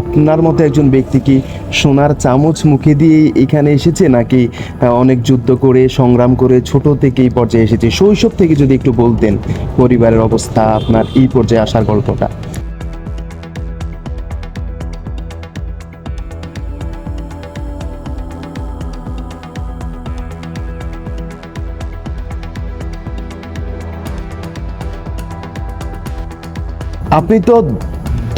আপনার মতো একজন ব্যক্তি কি সোনার চামচ মুখে দিয়ে এখানে এসেছে নাকি অনেক যুদ্ধ করে, সংগ্রাম করে ছোট থেকে এই পর্যায়ে এসেছে? শৈশব থেকে যদি একটু বলতেন, পরিবারের অবস্থা, আপনার এই পর্যায়ে আসার গল্পটা। আপনি তো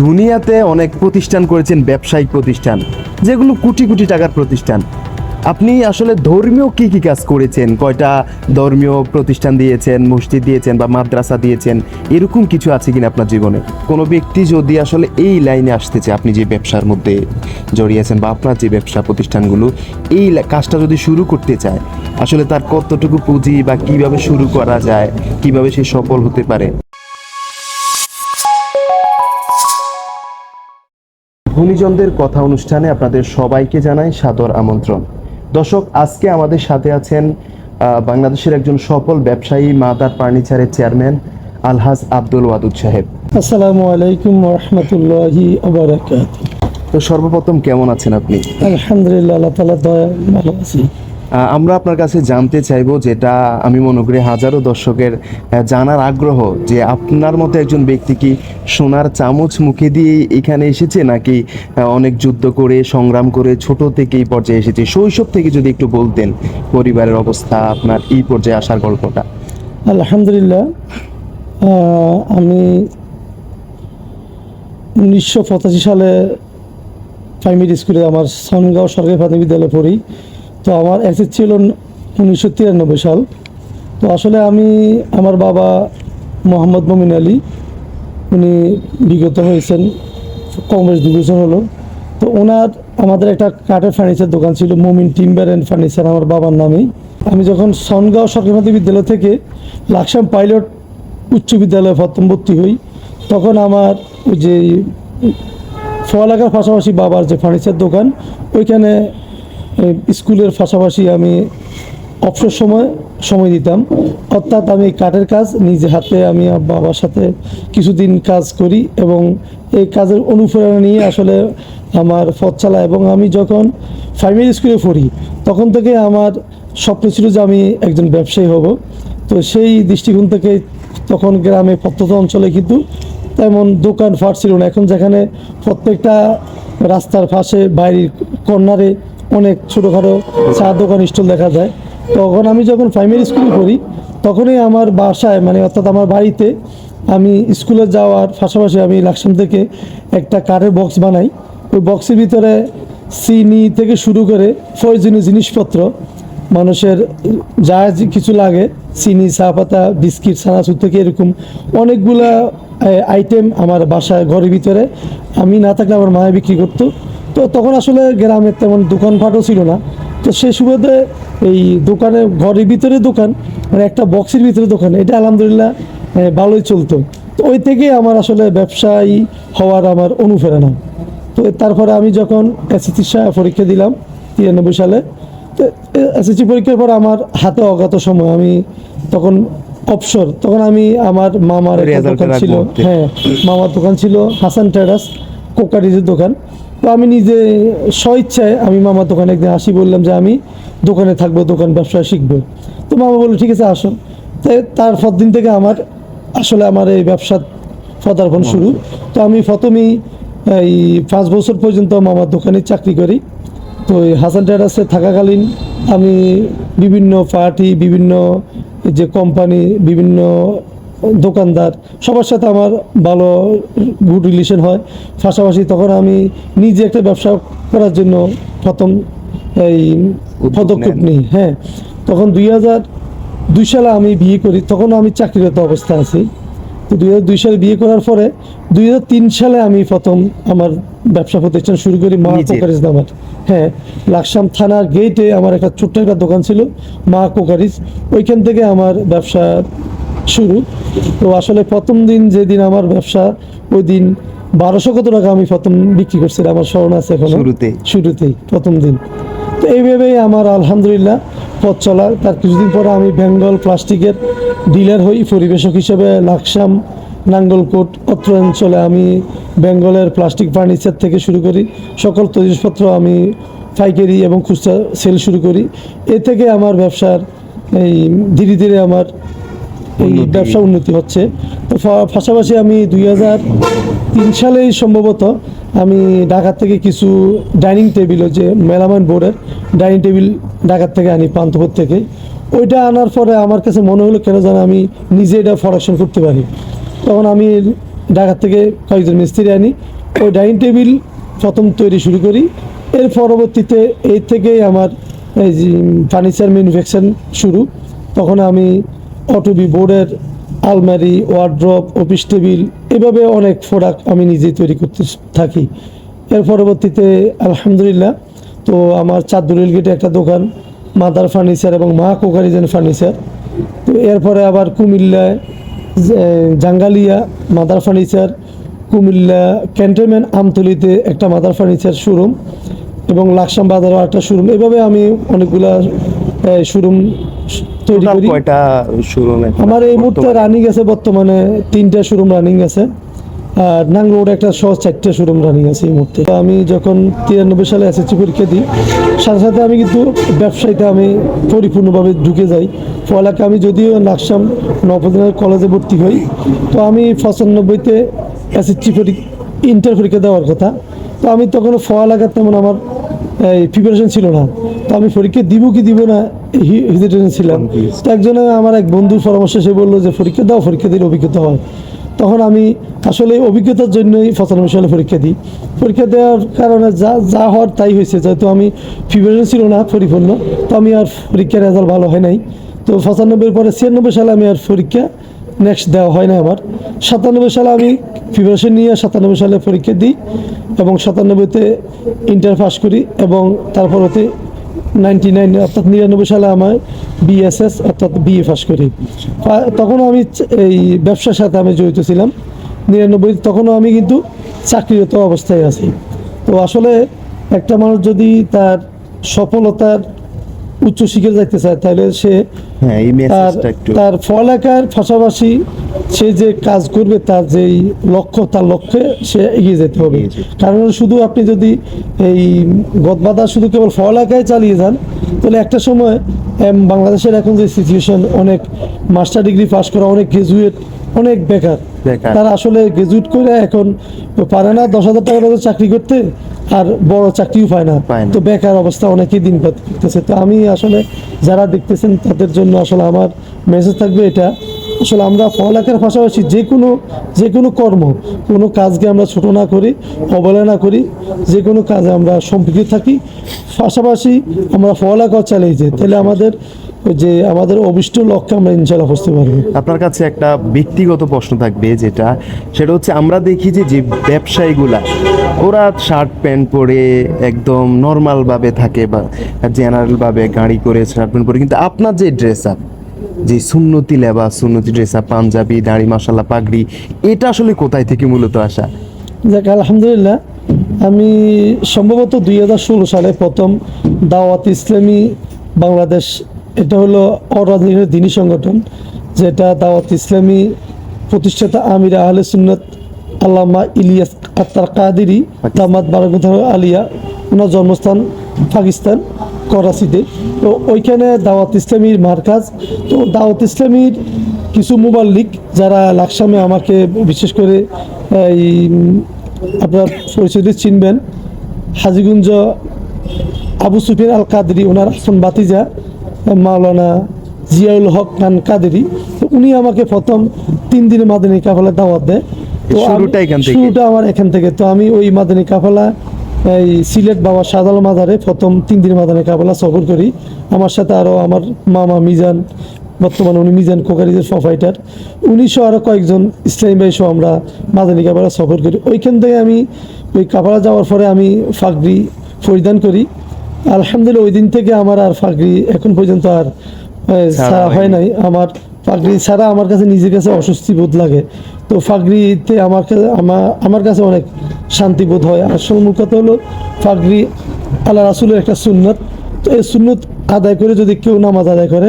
দুনিয়াতে অনেক প্রতিষ্ঠান করেছেন ব্যবসায়িক প্রতিষ্ঠান, যেগুলো কোটি কোটি টাকার প্রতিষ্ঠান। আপনি আসলে ধর্মীয় কি কি কাজ করেছেন? কয়টা ধর্মীয় প্রতিষ্ঠান দিয়েছেন, মসজিদ দিয়েছেন বা মাদ্রাসা দিয়েছেন, এরকম কিছু আছে কিনা আপনার জীবনে? কোনো ব্যক্তি যদি আসলে এই লাইনে আসতে চায়, আপনি যে ব্যবসার মধ্যে জড়িয়েছেন বা আপনার যে ব্যবসা প্রতিষ্ঠানগুলো, এই কাজটা যদি শুরু করতে চায়, আসলে তার কতটুকু পুঁজি বা কীভাবে শুরু করা যায়, কীভাবে সে সফল হতে পারে? গুণীজনদের কথা অনুষ্ঠানে আপনাদের সবাইকে জানাই সাদর আমন্ত্রণ। দর্শক আজকে আমাদের সাথে আছেন বাংলাদেশের একজন সফল ব্যবসায়ী মাদার ফার্নিচারের চেয়ারম্যান আলহাজ আব্দুল ওয়াদুদ সাহেব। আসসালামু আলাইকুম রহমতুল্লাহি তো সর্বপ্রথম কেমন আছেন আপনি? আলহামদুলিল্লাহ আল্লাহ তালা দয়া ভালো আছি। আমরা আপনার কাছে জানতে চাইব যেটা আমি মনে করি হাজারো দর্শকের জানার আগ্রহ যে আপনার মতো একজন ব্যক্তি কি সোনার চামচ মুখে দিয়ে এখানে এসেছে নাকি অনেক যুদ্ধ করে, সংগ্রাম করে ছোট থেকে এই পর্যায়ে এসেছে? শৈশব থেকে যদি একটু বলতেন পরিবারের অবস্থা, আপনার এই পর্যায়ে আসার গল্পটা। আলহামদুলিল্লাহ আমি উনিশশো পঁচাশি সালে প্রাইমারি স্কুলে আমার সনগাঁও সরকারি প্রাথমিক বিদ্যালয়ে পড়ি। তো আমার এসএস ছিল উনিশশো তিরানব্বই সাল। তো আসলে আমি আমার বাবা মোহাম্মদ মমিন আলী, উনি বিগত হয়েছেন, কংগ্রেস বছর হলো। তো ওনার আমাদের একটা কাঠের ফার্নিচার দোকান ছিল, মমিন টিম্বার অ্যান্ড ফার্নিচার আমার বাবার নামেই। আমি যখন সনগাঁও সরকারি প্রাথমিক বিদ্যালয় থেকে লাকসাম পাইলট উচ্চ বিদ্যালয়ে প্রথম ভর্তি হই, তখন আমার ওই যে পড়ালেখার পাশাপাশি বাবার যে ফার্নিচার দোকান, ওইখানে স্কুলের পাশাপাশি আমি অবসর সময় সময় দিতাম। অর্থাৎ আমি কাঠের কাজ নিজে হাতে আমি বাবার সাথে কিছুদিন কাজ করি এবং এই কাজের অনুপ্রেরণা নিয়ে আসলে আমার পথ চালা এবং আমি যখন প্রাইমারি স্কুলে পড়ি, তখন থেকে আমার স্বপ্ন ছিল যে আমি একজন ব্যবসায়ী হব। তো সেই দৃষ্টিকোণ থেকে তখন গ্রামে প্রত্যন্ত অঞ্চলে কিন্তু তেমন দোকান ফাট ছিল না। এখন যেখানে প্রত্যেকটা রাস্তার পাশে বাইরের কর্নারে অনেক ছোটোখাটো চা দোকান, স্টল দেখা যায়। তখন আমি যখন প্রাইমারি স্কুলে পড়ি, তখনই আমার বাসায় মানে অর্থাৎ আমার বাড়িতে আমি স্কুলে যাওয়ার পাশাপাশি আমি লাকসাম থেকে একটা কাঠের বক্স বানাই। ওই বক্সের ভিতরে চিনি থেকে শুরু করে প্রয়োজনীয় জিনিসপত্র, মানুষের যা কিছু লাগে, চিনি, চা পাতা, বিস্কিট সানাসুর থেকে এরকম অনেকগুলা আইটেম আমার বাসায় ঘরের ভিতরে আমি না থাকলে আমার মায়ে বিক্রি করতো। তো তখন আসলে গ্রামে তেমন দোকানপাটও ছিল না। তো সেই সুবাদে এই দোকানে ঘরের ভিতরে দোকান মানে একটা বক্সের ভিতরে দোকান এটা আলহামদুলিল্লাহ ভালোই চলতো। তো ওই থেকে আমার আসলে ব্যবসায়ী হওয়ার আমার অনুপ্রেরণা। তো তারপরে আমি যখন এসএসসি পরীক্ষা দিলাম তিরানব্বই সালে তো এসএসসি পরীক্ষার পর আমার হাতে অজ্ঞাত সময় আমি তখন অবসর তখন আমি আমার মামার একটা দোকান ছিল হ্যাঁ মামার দোকান ছিল হাসান টেরাস কোকারিজের দোকান। তো আমি নিজে স্বইচ্ছায় আমি মামার দোকানে একদিন আসি বললাম যে আমি দোকানে থাকব দোকান ব্যবসা শিখব। তো মামা বলল ঠিক আছে আসো তো তারপর দিন থেকে আমার আসলে আমার এই ব্যবসা পদার্পণ শুরু। তো আমি প্রথমেই এই পাঁচ বছর পর্যন্ত মামার দোকানে চাকরি করি। তো এই হাসান ট্রেডার্সে থাকাকালীন আমি বিভিন্ন পার্টি বিভিন্ন যে কোম্পানি বিভিন্ন দোকানদার সবার সাথে আমার ভালো গুড রিলেশন হয়। পাশাপাশি তখন আমি নিজে একটা ব্যবসা করার জন্য প্রথম এই পদক্ষেপ নিই হ্যাঁ। তখন দুই হাজার দুই সালে আমি বিয়ে করি তখন আমি চাকরিরত অবস্থা আছি। তো দুই হাজার দুই সালে বিয়ে করার পরে দুই হাজার তিন সালে আমি প্রথম আমার ব্যবসা প্রতিষ্ঠান শুরু করি মা কোকারিজ নামার। হ্যাঁ লাকসাম থানার গেটে আমার একটা ছোট্ট একটা দোকান ছিল মা কোকারিজ। ওইখান থেকে আমার ব্যবসা শুরু। তো আসলে প্রথম দিন যেদিন আমার ব্যবসা ওই দিন বারোশো কত টাকা আমি প্রথম বিক্রি করছিলাম আমার স্মরণ আছে এখন। শুরুতে? শুরুতেই প্রথম দিন। তো এইভাবেই আমার আলহামদুলিল্লাহ পথ চলা। তার কিছুদিন পরে আমি বেঙ্গল প্লাস্টিকের ডিলার হই পরিবেশক হিসেবে লাকসাম নাঙ্গলকোট অত্র অঞ্চলে আমি বেঙ্গলের প্লাস্টিক ফার্নিচার থেকে শুরু করি। সকল জিনিসপত্র আমি পাইকারি এবং খুচরা সেল শুরু করি। এ থেকে আমার ব্যবসার এই ধীরে ধীরে আমার। ব্যবসা উন্নতি হচ্ছে। তো পাশাপাশি আমি দুই হাজার তিন সালেই সম্ভবত আমি ঢাকা থেকে কিছু ডাইনিং টেবিল যে মেলামাইন বোর্ডের ডাইনিং টেবিল ঢাকার থেকে আনি পান্থপুর থেকে। ওইটা আনার পরে আমার কাছে মনে হলো কেন যেন আমি নিজে এটা প্রোডাকশন করতে পারি। তখন আমি ঢাকার থেকে কয়েকজন মিস্ত্রি আনি ওই ডাইনিং টেবিল প্রথম তৈরি শুরু করি। এর পরবর্তীতে এই থেকেই আমার এই যে ফার্নিচার ম্যানুফ্যাকচার শুরু। তখন আমি অটোবি বোর্ডের আলমারি ওয়ার্ড্রপ অফিস টেবিল, এভাবে অনেক প্রোডাক্ট আমি নিজেই তৈরি করতে থাকি। এর পরবর্তীতে আলহামদুলিল্লাহ, তো আমার চাঁদুর গেটে একটা দোকান, মাদার ফার্নিচার এবং মা কোকারিজেন ফার্নিচার। তো এরপরে আবার কুমিল্লায় Jangalia mother furniture, Comilla cantonment আমতলিতে একটা মাদার ফার্নিচার শোরুম এবং লাকসাম বাজারও একটা শোরুম এভাবে আমি অনেকগুলা শোরুম তৈরি করি। কয়টা শোরুমে আমার এই মুহূর্তে রানিং আছে বর্তমানে তিনটা শোরুম রানিং আছে। আর নাং রোড একটা সহ চারটা শোরুম রানিং আছে এই মুহূর্তে। আমি যখন তিরানব্বই সালে এসএসসি পরীক্ষা দিই সাথে সাথে আমি কিন্তু ব্যবসায়ীতে আমি পরিপূর্ণভাবে ঢুকে যাই। ফলাকে আমি যদিও নাকসাম নবদিনের কলেজে ভর্তি হই তো আমি পঁচানব্বইতে এসএসসি পরীক্ষা ইন্টার পরীক্ষা দেওয়ার কথা। তো আমি তখন ফলাকার তেমন আমার এই প্রিপারেশন ছিল না। তো আমি পরীক্ষা দিব কি দিব না হেজিটেশন ছিলাম। তো একজনে আমার এক বন্ধুর পরামর্শ সে বলল যে পরীক্ষা দাও পরীক্ষা দিলে অভিজ্ঞতা হয়। তখন আমি আসলে অভিজ্ঞতার জন্যই পঁচানব্বই সালে পরীক্ষা দিই। পরীক্ষা দেওয়ার কারণে যা যা হওয়ার তাই হয়েছে। যেহেতু আমি প্রিপারেশন ছিল না পরিপূর্ণ তো আমি আর পরীক্ষার রেজাল্ট ভালো হয় নাই। তো পঁচানব্বইয়ের পরে ছিয়ানব্বই সালে আমি আর পরীক্ষা নেক্সট দেওয়া হয় না আমার। সাতানব্বই সালে আমি প্রিপারেশন নিয়ে সাতানব্বই সালে পরীক্ষা দিই এবং সাতানব্বইতে ইন্টার পাস করি এবং তারপরতে নাইনটি নাইন অর্থাৎ নিরানব্বই সালে আমার বিএসএস অর্থাৎ বিএ পাস করি। তখনও আমি এই ব্যবসার সাথে আমি জড়িত ছিলাম। নিরানব্বই তখনও আমি কিন্তু চাকরিরত অবস্থায় আছি। তো আসলে একটা মানুষ যদি তার সফলতার উচ্চ শিখে যাইতে চায় তাহলে সে হ্যাঁ তার পড়ালেখার পাশাপাশি সে যে কাজ করবে তার যেই লক্ষ্য তার লক্ষ্যে সে এগিয়ে যেতে হবে। কারণ শুধু আপনি যদি এই গদবাদা শুধু কেবল পড়ালেখায় চালিয়ে যান তাহলে একটা সময় বাংলাদেশের এখন যে সিচুয়েশন অনেক মাস্টার ডিগ্রি পাশ করা অনেক গ্রাজুয়েট অনেক বেকার। তারা আসলে গ্রাজুয়েট করে এখন পারে না দশ হাজার টাকা মতো চাকরি করতে আর বড় চাকরিও পায় না। পায় না। তো বেকার অবস্থা অনেকেই দিন করতেছে। তো আমি আসলে যারা দেখতেছেন তাদের জন্য আসলে আমার মেসেজ থাকবে এটা আসলে আমরা পড়ালেখার পাশাপাশি যে কোনো যে কোনো কর্ম, কোনো কাজকে আমরা ছোটো না করি, অবহেলা করি, যে কোনো কাজে আমরা সম্পৃক্ত থাকি। পাশাপাশি আমরা পড়ালেখাও চালিয়ে যাই তাহলে আমাদের যে আমাদের অভিষ্ট লক্ষ্যে আমরা ইনশাল্লাহ বুঝতে পারব। আপনার কাছে একটা ব্যক্তিগত প্রশ্ন থাকবে যেটা, সেটা হচ্ছে আমরা দেখি যে যে ব্যবসায়ীগুলা, ওরা শার্ট প্যান্ট পরে একদম নর্মালভাবে থাকে বা জেনারেলভাবে গাড়ি করে শার্ট প্যান্ট পরে, কিন্তু আপনার যে ড্রেস আপ যে সুন্নতি লেবা সুন্নতি ড্রেস পাঞ্জাবি, দাড়ি মাসাল্লা পাগড়ি, এটা আসলে কোথায় থেকে মূলত আসা? যাক, আলহামদুলিল্লাহ, আমি সম্ভবত দুই হাজার ষোলো সালে প্রথম দাওয়াত ইসলামী বাংলাদেশ, এটা হলো অরাজনৈতিক দিনী সংগঠন, যেটা দাওয়াত ইসলামী প্রতিষ্ঠাতা আমির আহলে সুন্নত, আল্লামা ইলিয়াস আত্মার কাদেরি, দামাত বারাকুত আলিয়া, ওনার জন্মস্থান পাকিস্তান। করাচিতে তো ওইখানে দাওয়াত ইসলামীর মার্কাজ। তো দাওয়াত ইসলামীর কিছু মোবাল্লিক যারা লাকসামে আমাকে বিশেষ করে এই আপনার পরিচিত চিনবেন। হাজিগঞ্জ আবু সুফিয়ান আল কাদরি ওনার আসন বাতিজা মাওলানা জিয়াউল হক খান কাদেরি। তো উনি আমাকে প্রথম তিন দিনের মাদানী কাফালা দাওয়াত দেয়। শুরুটা আমার এখান থেকে। তো আমি ওই মাদানী কাফালা এই সিলেট বাবা শাহজাল মাজারে প্রথম তিন দিন মাদানী কাফালা সফর করি। আমার সাথে আরও আমার মামা মিজান বর্তমানে উনি মিজান কোকারিজের ফাইটার উনি সহ আরও কয়েকজন ইসলামী ভাই সহ আমরা মাদানী কাফালা সফর করি। ওইখান থেকে আমি ওই কাফালা যাওয়ার পরে আমি ফাগরি পরিধান করি। আলহামদুলিল্লাহ ওই দিন থেকে আমার আর ফাগরি এখন পর্যন্ত আর ছাড়া হয় নাই। আমার ফাগরি ছাড়া আমার কাছে নিজের কাছে অস্বস্তি বোধ লাগে। তো ফাগরিতে আমাকে আমার আমার কাছে অনেক শান্তি বোধ হয়। আসল কথা হলো, ফাগরি আল্লাহ রাসুলের একটা সুন্নত। তো এই সুন্নত আদায় করে যদি কেউ নামাজ আদায় করে,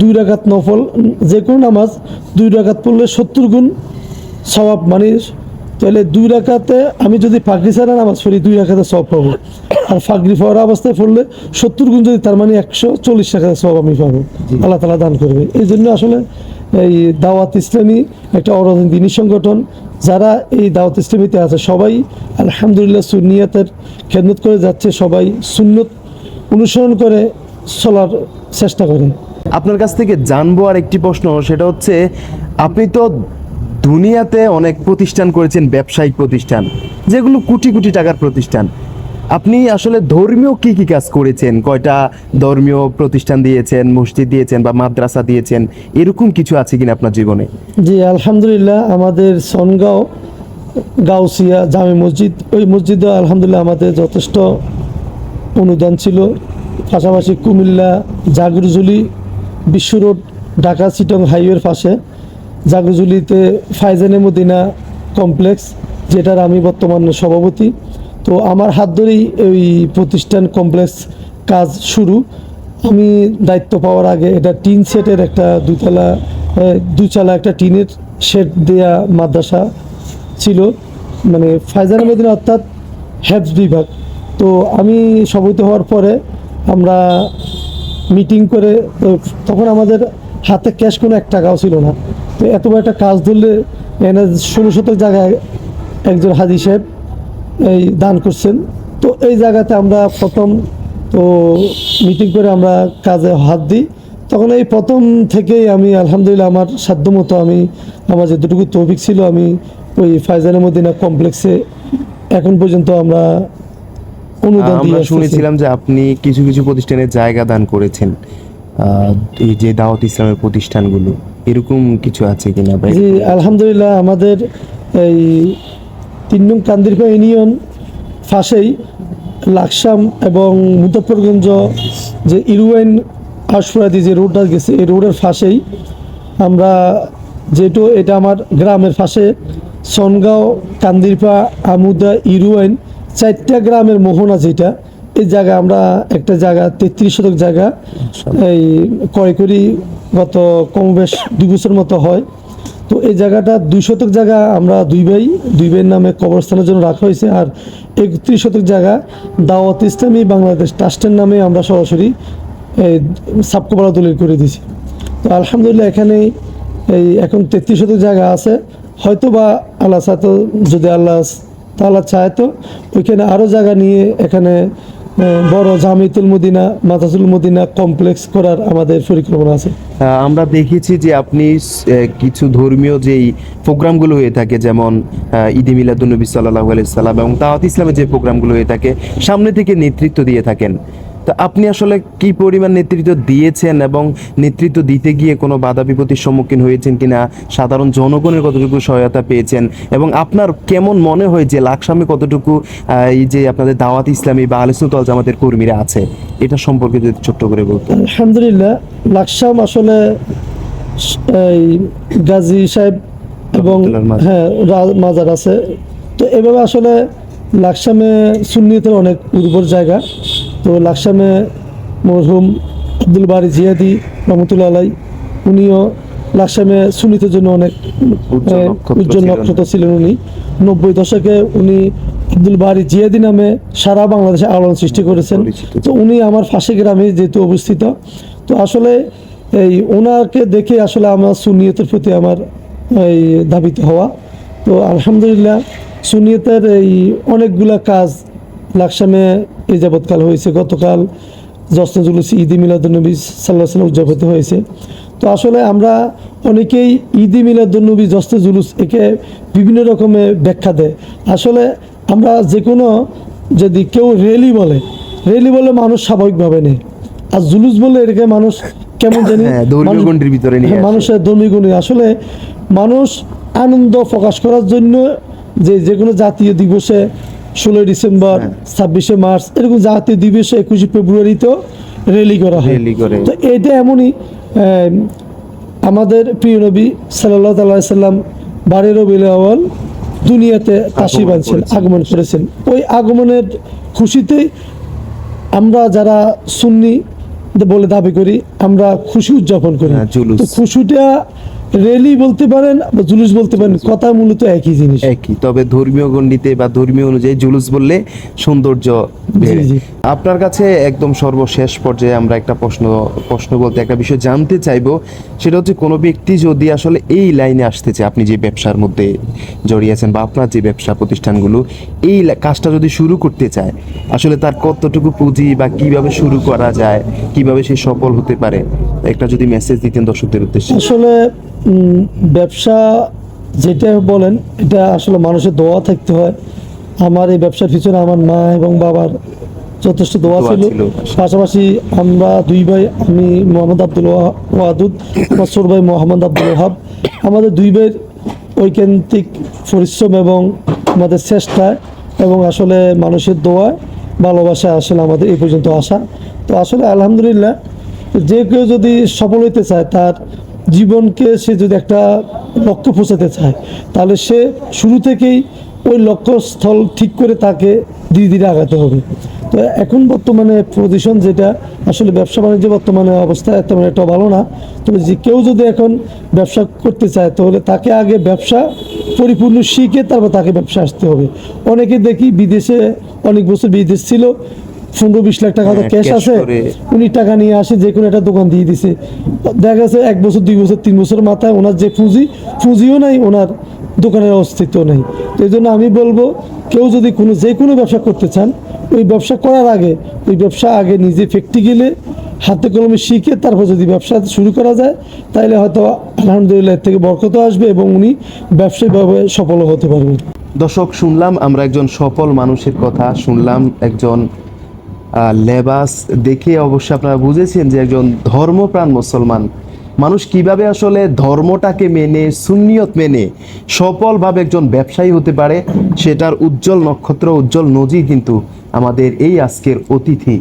দুই রাকাত নফল, যে কোনো নামাজ দুই রাকাত পড়লে সত্তর গুণ স্বভাব মানে তাহলে দুই রাখাতে আমি যদি ফাঁকরি ছাড়া নামাজ পড়ি দুই রাখাতে সব পাবো। আর ফাঁকরি পাওয়ার অবস্থায় পড়লে সত্তর গুণ যদি তার মানে একশো চল্লিশ টাকা সব আমি পাবো। আল্লাহ তালা দান করবে। এই জন্য আসলে এই দাওয়াত ইসলামী একটা অরাজনৈতিক সংগঠন যারা এই দাওয়াত ইসলামীতে আছে সবাই আলহামদুলিল্লাহ সুন্নিয়াতের খেদমত করে যাচ্ছে সবাই সুন্নত অনুসরণ করে চলার চেষ্টা করে। আপনার কাছ থেকে জানব আর একটি প্রশ্ন সেটা হচ্ছে আপনি তো দুনিয়াতে অনেক প্রতিষ্ঠান করেছেন, ব্যবসায়িক প্রতিষ্ঠান, যেগুলো কোটি কোটি টাকার প্রতিষ্ঠান। আপনি আসলে ধর্মীয় কি কি কাজ করেছেন? কয়টা ধর্মীয় প্রতিষ্ঠান দিয়েছেন, মসজিদ দিয়েছেন বা মাদ্রাসা দিয়েছেন? এরকম কিছু আছে কিনা আপনার জীবনে? জি, আলহামদুলিল্লাহ, আমাদের সনগাঁও, গাউসিয়া জামে মসজিদ, ওই মসজিদে আলহামদুলিল্লাহ আমাদের যথেষ্ট অনুদান ছিল। পাশাপাশি কুমিল্লা জাগরুজুলি, বিশ্ব রোড, ঢাকা, সিটং হাইওয়ের পাশে। জাগরুজুলিতে ফাইজানে মদিনা কমপ্লেক্স, যেটার আমি বর্তমান সভাপতি। তো আমার হাত ধরেই ওই প্রতিষ্ঠান কমপ্লেক্স কাজ শুরু। আমি দায়িত্ব পাওয়ার আগে এটা টিন সেটের একটা দুতলা দুচালা একটা টিনের শেড দেয়া মাদ্রাসা ছিল। মানে ফাইজান মদিনা অর্থাৎ হেফজ বিভাগ। তো আমি সভাপতি হওয়ার পরে আমরা মিটিং করে তখন আমাদের হাতে ক্যাশ কোনো এক টাকাও ছিল না। তো এত বড় একটা কাজ ধরলে এনে ষোলো শতক জায়গায় একজন হাজি সাহেব এই দান করছেন। তো এই জায়গাতে আমরা প্রথম তো মিটিং করে আমরা কাজে হাত দিই। তখন এই প্রথম থেকেই আমি আলহামদুলিল্লাহ আমার সাধ্যমতো আমি আমার যেটুকু তৌফিক ছিল আমি ওই ফাইজানের মদিনা কমপ্লেক্সে এখন পর্যন্ত আমরা অনুদান আমরা শুনেছিলাম যে আপনি কিছু কিছু প্রতিষ্ঠানে জায়গা দান করেছেন। যে দাওয়াত ইসলামের প্রতিষ্ঠানগুলো, এরকম কিছু আছে কিনা ভাই? আলহামদুলিল্লাহ, আমাদের এই তিন নং কান্দিরপা ইউনিয়ন ফাঁসেই লাকসাম এবং মুজফরগঞ্জ যে ইরুয়াইন আশফুরাদি যে রোডটা গেছে, এই রোডের ফাঁসেই আমরা যেহেতু এটা আমার গ্রামের পাশে, সনগাঁও, কান্দিরপা, আমুদা, ইরুয়াইন, চারটা গ্রামের মোহনা যেটা এই জায়গা আমরা একটা জায়গা, তেত্রিশ শতক জায়গা, এই ক্রয় করি গত কম বেশ দুই বছর মতো হয়। তো এই জায়গাটা দুই শতক জায়গা আমরা দুই ভাই, দুই ভাইয়ের নামে কবরস্থানের জন্য রাখা হয়েছে। আর একত্রিশ শতক জায়গা দাওয়াত ইসলামী বাংলাদেশ ট্রাস্টের নামে আমরা সরাসরি এই সাবকবরা দলিল করে দিয়েছি। তো আলহামদুলিল্লাহ এখানে এই এখন তেত্রিশ শতক জায়গা আছে। হয়তো বা আল্লাহ সাথে যদি আল্লাহ তাআলা চায় তো, ওইখানে আরও জায়গা নিয়ে এখানে বড় জামিতুল মদিনা মাতাসুল মদিনা কমপ্লেক্স করার আমাদের পরিকল্পনা আছে। আমরা দেখেছি যে আপনি কিছু ধর্মীয় যেই প্রোগ্রামগুলো হয়ে থাকে, যেমন ঈদে মিলাদুন্নবী সাল্লাহ আলাইসাল্লাম এবং দাওয়াত ইসলামের যে প্রোগ্রামগুলো হয়ে থাকে, সামনে থেকে নেতৃত্ব দিয়ে থাকেন। তো আপনি আসলে কি পরিমাণ নেতৃত্ব দিয়েছেন এবং নেতৃত্ব দিতে গিয়ে কোনো বাধা বিপত্তির সম্মুখীন হয়েছেন কিনা? সাধারণ জনগণের কতটুকু সহায়তা পেয়েছেন? এবং আপনার কেমন মনে হয় যে লাকসামে কতটুকু এই যে আপনাদের দাওয়াত ইসলামী বা আলিসুতল জামাতের কর্মীরা আছে এটা সম্পর্কে যদি ছোট্ট করে বলতেন। আলহামদুলিল্লাহ লাকসাম আসলে এই গাজী সাহেব এবং। হ্যাঁ মাজার আছে। তো এভাবে আসলে লাকসামে সুন্নিতের অনেক উর্বর জায়গা। তো লাকসামে মরহুম আব্দুল বারি জিয়াদি রহমতুল্লাহ আলাই উনিও লাকসামে সুন্নিতের জন্য অনেক উজ্জ্বল নক্ষত্র ছিলেন। উনি। নব্বই দশকে উনি আব্দুল বারি জিয়াদি নামে সারা বাংলাদেশে আলোড়ন সৃষ্টি করেছেন। তো উনি আমার ফাঁসি গ্রামে যেহেতু অবস্থিত তো আসলে এই ওনাকে দেখে আসলে আমার সুনিয়তের প্রতি আমার এই ধাবিত হওয়া। তো আলহামদুলিল্লাহ সুনিয়তের এই অনেকগুলা কাজ লাকসামে যাবৎকাল হয়েছে গতকাল জসনে জুলুস ঈদ মিলাদুলনবী সাল্লাহ সাল্লাম উদযাপিত হয়েছে। তো আসলে আমরা অনেকেই ঈদ মিলাদুলনবী জসনে জুলুস একে বিভিন্ন রকমের ব্যাখ্যা দেয়। আসলে আমরা যে কোনো যদি কেউ রেলি বলে রেলি বলে মানুষ স্বাভাবিকভাবে নেই আর জুলুস বলে এটাকে মানুষ কেমন জানি হ্যাঁ, ভিতরে হ্যাঁ। মানুষের ধর্মীয় গুণী আসলে মানুষ আনন্দ প্রকাশ করার জন্য যে যে কোনো জাতীয় দিবসে ষোলোই ডিসেম্বর হ্যাঁ। ছাব্বিশে মার্চ এরকম জাতীয় দিবসে একুশে ফেব্রুয়ারিতেও র্যালি করা হয়। তো এটা এমনই আমাদের প্রিয় নবী সাল্লাহ সাল্লাম বারের রবিউল আউয়াল দুনিয়াতে তাসি আগমন বাঁধছেন আগমন করেছেন। ওই আগমনের খুশিতেই আমরা যারা সুন্নি বলে দাবি করি আমরা খুশি উদযাপন করি। হ্যাঁ, খুশিটা রেলি বলতে পারেন বা জুলুস বলতে পারেন কথা মূলত একই জিনিস। একই তবে ধর্মীয় গণ্ডিতে বা ধর্মীয় অনুযায়ী জুলুস বললে সৌন্দর্য। আপনার কাছে একদম সর্বশেষ পর্যায়ে আমরা একটা প্রশ্ন প্রশ্ন বলতে একটা বিষয় জানতে চাইব সেটা হচ্ছে কোনো ব্যক্তি যদি আসলে এই লাইনে আসতে চায় আপনি যে ব্যবসার মধ্যে জড়িয়েছেন বা আপনার যে ব্যবসা প্রতিষ্ঠানগুলো এই কাজটা যদি শুরু করতে চায় আসলে তার কতটুকু পুঁজি বা কীভাবে শুরু করা যায় কীভাবে সে সফল হতে পারে একটা যদি মেসেজ দিতেন দর্শকদের উদ্দেশ্যে। আসলে ব্যবসা যেটা বলেন এটা আসলে মানুষের দোয়া থাকতে হয়। আমার এই ব্যবসার পিছনে আমার মা এবং বাবার যথেষ্ট দোয়া ছিল। পাশাপাশি আমরা দুই ভাই আমি মোহাম্মদ আব্দুল ওয়াদুদ আমার ভাই মোহাম্মদ আব্দুল ওহাব আমাদের দুই ভাইয়ের ঐকান্তিক পরিশ্রম এবং আমাদের চেষ্টা এবং আসলে মানুষের দোয়া ভালোবাসা আসলে আমাদের এই পর্যন্ত আসা। তো আসলে আলহামদুলিল্লাহ যে কেউ যদি সফল হইতে চায় তার জীবনকে সে যদি একটা লক্ষ্য পৌঁছাতে চায়, তাহলে সে শুরু থেকেই ওই লক্ষ্যস্থল ঠিক করে তাকে ধীরে ধীরে আগাতে হবে। তো এখন বর্তমানে পজিশন যেটা, আসলে ব্যবসা বাণিজ্য বর্তমানে অবস্থা তেমন একটা ভালো না। তবে যে কেউ যদি এখন ব্যবসা করতে চায়, তাহলে তাকে আগে ব্যবসা পরিপূর্ণ শিখে তারপর তাকে ব্যবসা আসতে হবে। অনেকে দেখি বিদেশে অনেক বছর বিদেশ ছিল পনেরো বিশ লাখ টাকা ক্যাশ আছে উনি টাকা নিয়ে আসে যে কোনো একটা দোকান দিয়ে দিছে। দেখা গেছে এক বছর দুই বছর তিন বছর মাথায় ওনার যে পুঁজি পুঁজিও নাই ওনার দোকানের অস্তিত্ব নেই। এই জন্য আমি বলব কেউ যদি কোনো যে কোনো ব্যবসা করতে চান ওই ব্যবসা করার আগে ওই ব্যবসা আগে নিজে প্র্যাকটিক্যালি হাতে কলমে শিখে তারপর যদি ব্যবসা শুরু করা যায় তাহলে হয়তো আলহামদুলিল্লাহ এর থেকে বরকত আসবে এবং উনি ব্যবসায়িকভাবে সফল হতে পারবেন। দর্শক শুনলাম আমরা একজন সফল মানুষের কথা শুনলাম একজন লেবাস দেখে অবশ্য আপনারা বুঝেছেন যে একজন ধর্মপ্রাণ মুসলমান, মানুষ কীভাবে আসলে ধর্মটাকে মেনে, সুন্নিয়ত মেনে, সফলভাবে একজন ব্যবসায়ী হতে পারে, সেটার উজ্জ্বল নক্ষত্র, উজ্জ্বল নজির কিন্তু আমাদের এই আজকের অতিথি,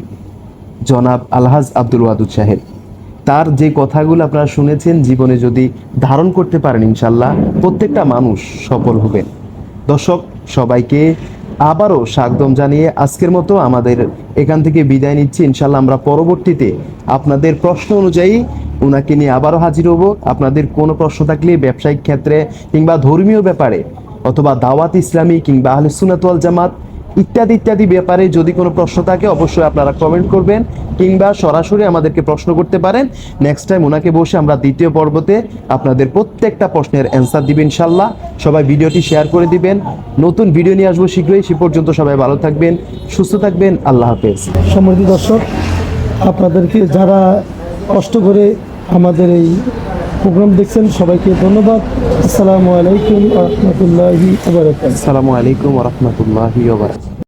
জনাব আলহাজ আব্দুল ওয়াদুদ সাহেব। তার যে কথাগুলো আপনারা শুনেছেন, জীবনে যদি ধারণ করতে পারেন ইনশাল্লাহ, প্রত্যেকটা মানুষ সফল হবেন। দর্শক, সবাইকে আবারও স্বাগতম জানিয়ে আজকের মতো আমাদের এখান থেকে বিদায় নিচ্ছি। ইনশাল্লাহ আমরা পরবর্তীতে আপনাদের প্রশ্ন অনুযায়ী ওনাকে নিয়ে আবারও হাজির হব। আপনাদের কোনো প্রশ্ন থাকলে ব্যবসায়িক ক্ষেত্রে কিংবা ধর্মীয় ব্যাপারে অথবা দাওয়াত ইসলামী কিংবা আহলে সুনাতওয়াল জামাত ইত্যাদি ইত্যাদি ব্যাপারে যদি কোনো প্রশ্ন থাকে, অবশ্যই আপনারা কমেন্ট করবেন কিংবা সরাসরি আমাদেরকে প্রশ্ন করতে পারেন। নেক্সট টাইম ওনাকে বসে আমরা দ্বিতীয় পর্বতে আপনাদের প্রত্যেকটা প্রশ্নের অ্যান্সার দিবেন ইনশাল্লাহ। সবাই ভিডিওটি শেয়ার করে দিবেন। নতুন ভিডিও নিয়ে আসব শীঘ্রই। সে পর্যন্ত সবাই ভালো থাকবেন, সুস্থ থাকবেন। আল্লাহ হাফেজ। সম্মানিত দর্শক, আপনাদেরকে যারা কষ্ট করে আমাদের এই প্রোগ্রাম দেখছেন সবাইকে ধন্যবাদ। আসসালামু আলাইকুম রহমতুল্লাহি আসসালামু আলাইকুম রহমতুল্লাহি